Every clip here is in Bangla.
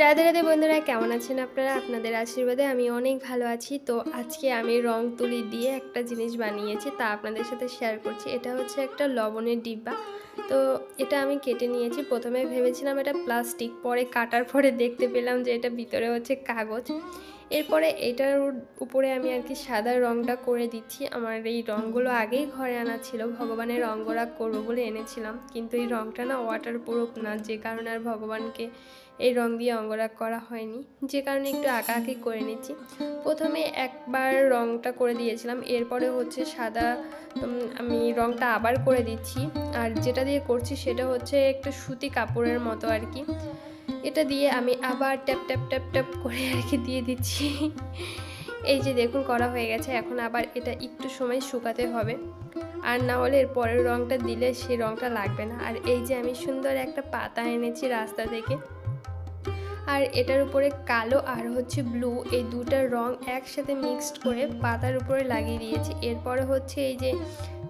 রাধে রাধে বন্ধুরা, কেমন আছেন আপনারা? আপনাদের আশীর্বাদে আমি অনেক ভালো আছি। তো আজকে আমি রং তুলি দিয়ে একটা জিনিস বানিয়েছি, তা আপনাদের সাথে শেয়ার করছি। এটা হচ্ছে একটা লবণের ডিব্বা। তো এটা আমি কেটে নিয়েছি। প্রথমে ভেবেছিলাম এটা প্লাস্টিক পরে কাটার পরে দেখতে পেলাম যে এটা ভিতরে হচ্ছে কাগজ। এরপরে এটার উপরে আমি আর কি সাদা রঙটা করে দিচ্ছি। আমার এই রঙগুলো আগেই ঘরে আনা ছিল, ভগবানের রঙরা করব বলে এনেছিলাম। কিন্তু এই রঙটা না ওয়াটার প্রুফ না, যে কারণে আর ভগবানকে এই রং দিয়ে অঙ্গরাগ করা হয়নি। যে কারণে একটু আঁকা আঁকি করে নিচ্ছি। প্রথমে একবার রংটা করে দিয়েছিলাম, এরপরে হচ্ছে সাদা আমি রংটা আবার করে দিচ্ছি। আর যেটা দিয়ে করছি সেটা হচ্ছে একটু সুতি কাপড়ের মতো আর কি এটা দিয়ে আমি আবার ট্যাপ ট্যাপ ট্যাপ ট্যাপ করে আর কি দিয়ে দিচ্ছি। এই যে দেখুন, করা হয়ে গেছে। এখন আবার এটা একটু সময় শুকাতে হবে। আর না হলে এর পরের রঙটা দিলে সেই রঙটা লাগবে না। আর এই যে আমি সুন্দর একটা পাতা এনেছি রাস্তা থেকে। আর এটার উপরে কালো আর হচ্ছে ব্লু এই দুটা রং একসাথে মিক্সড করে পাতার উপরে লাগিয়ে দিয়েছি। এরপরে হচ্ছে এই যে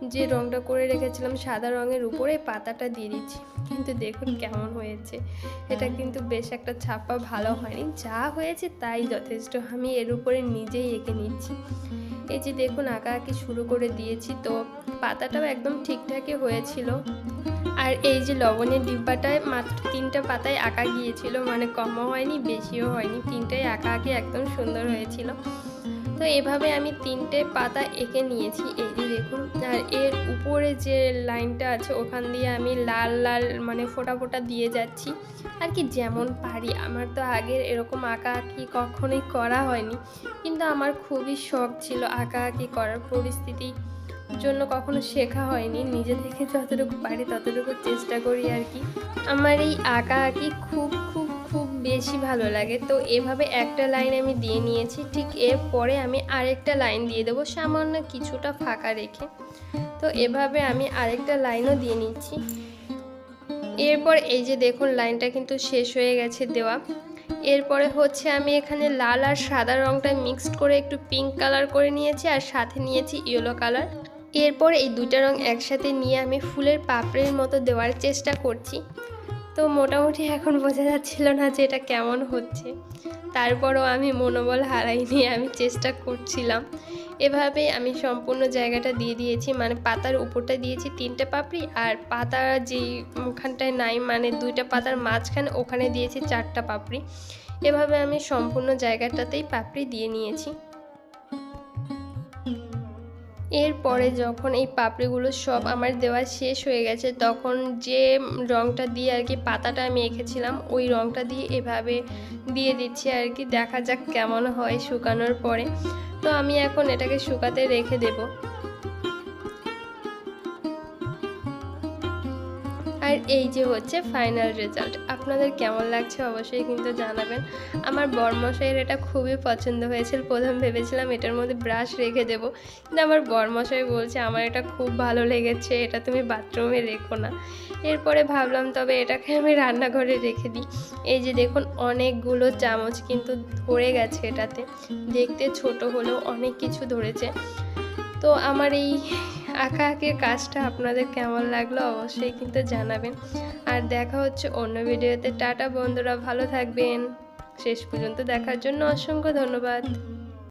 যে রংটা করে রেখেছিলাম সাদা রঙের উপরে পাতাটা দিয়ে দিচ্ছি। কিন্তু দেখুন কেমন হয়েছে। এটা কিন্তু বেশ একটা ছাপা ভালো হয়নি। যা হয়েছে তাই যথেষ্ট। আমি এর উপরে নিজেই এঁকে নিচ্ছি। এই যে দেখুন আঁকা আঁকি শুরু করে দিয়েছি। তো পাতাটাও একদম ঠিকঠাকই হয়েছিল। আর এই যে লবণের ডিব্বাটায় মাত্র তিনটা পাতায় আঁকা গিয়েছিল মানে কমও হয়নি, বেশিও হয়নি, তিনটাই আঁকা আঁকি একদম সুন্দর হয়েছিল। তো এভাবে আমি তিনটে পাতা এঁকে নিয়েছি, এই যে দেখুন, আর এর উপরে যে লাইনটা আছে, ওখান দিয়ে আমি লাল লাল মানে ফোটা ফোটা দিয়ে যাচ্ছি। আর কি যেমন পারি, আমার তো আগের এরকম আঁকা আঁকি কখনোই করা হয়নি, কিন্তু আমার খুবই শখ ছিল আঁকা আঁকি করার পরিস্থিতি। জন্য কখনো শেখা হয়নি। নিজে থেকে যতটুকু পারি ততটুকু চেষ্টা করি আর কি। আমার এই আঁকা আঁকি খুব খুব খুব বেশি ভালো লাগে। তো এভাবে একটা লাইন আমি দিয়ে নিয়েছি। ঠিক এরপরে আমি আরেকটা লাইন দিয়ে দেবো সামান্য কিছুটা ফাঁকা রেখে। তো এভাবে আমি আরেকটা লাইনও দিয়ে নিচ্ছি। এরপর এই যে দেখুন লাইনটা কিন্তু শেষ হয়ে গেছে দেওয়া। এরপরে হচ্ছে আমি এখানে লাল আর সাদা রঙটা মিক্সড করে একটু পিঙ্ক কালার করে নিয়েছি আর সাথে নিয়েছি ইয়েলো কালার। এরপর এই দুটা রং একসাথে নিয়ে আমি ফুলের পাপড়ির মতো দেওয়ার চেষ্টা করছি। তো মোটামুটি এখন বোঝা যাচ্ছিল না যে এটা কেমন হচ্ছে। তারপরও আমি মনোবল হারাইনি আমি চেষ্টা করছিলাম। এভাবে আমি সম্পূর্ণ জায়গাটা দিয়ে দিয়েছি মানে পাতার উপরটা দিয়েছি তিনটে পাপড়ি আর পাতা যেই ওখানটায় নাই মানে দুইটা পাতার মাঝখানে ওখানে দিয়েছি চারটা পাপড়ি। এভাবে আমি সম্পূর্ণ জায়গাটাতেই পাপড়ি দিয়ে নিয়েছি। এরপরে যখন এই পাপড়িগুলো সব আমার দেওয়া শেষ হয়ে গেছে, তখন যে রঙটা দিয়ে আর কি পাতাটা আমি এঁকেছিলাম, ওই রঙটা দিয়ে এভাবে দিয়ে দিচ্ছি আর কি। দেখা যাক কেমন হয় শুকানোর পরে। তো আমি এখন এটাকে শুকাতে রেখে দেবো। আর এই যে হচ্ছে ফাইনাল রেজাল্ট আপনাদের কেমন লাগছে অবশ্যই কিন্তু জানাবেন। আমার বরমশাইয়ের এটা খুবই পছন্দ হয়েছিল, প্রথম ভেবেছিলাম এটার মধ্যে ব্রাশ রেখে দেবো। কিন্তু আমার বরমশাই বলছে, আমার এটা খুব ভালো লেগেছে, এটা তুমি বাথরুমে রেখো না। এরপরে ভাবলাম, তবে এটাকে আমি রান্নাঘরে রেখে দিই। এই যে দেখুন, অনেকগুলো চামচ কিন্তু ধরে গেছে এটাতে। দেখতে ছোট হলেও অনেক কিছু ধরেছে। তো আমার এই আঁকা আঁকির কাজটা আপনাদের কেমন লাগল অবশ্যই কিন্তু জানাবেন। আর দেখা হচ্ছে অন্য ভিডিওতে। টাটা বন্ধুরা, ভালো থাকবেন। শেষ পর্যন্ত দেখার জন্য অসংখ্য ধন্যবাদ।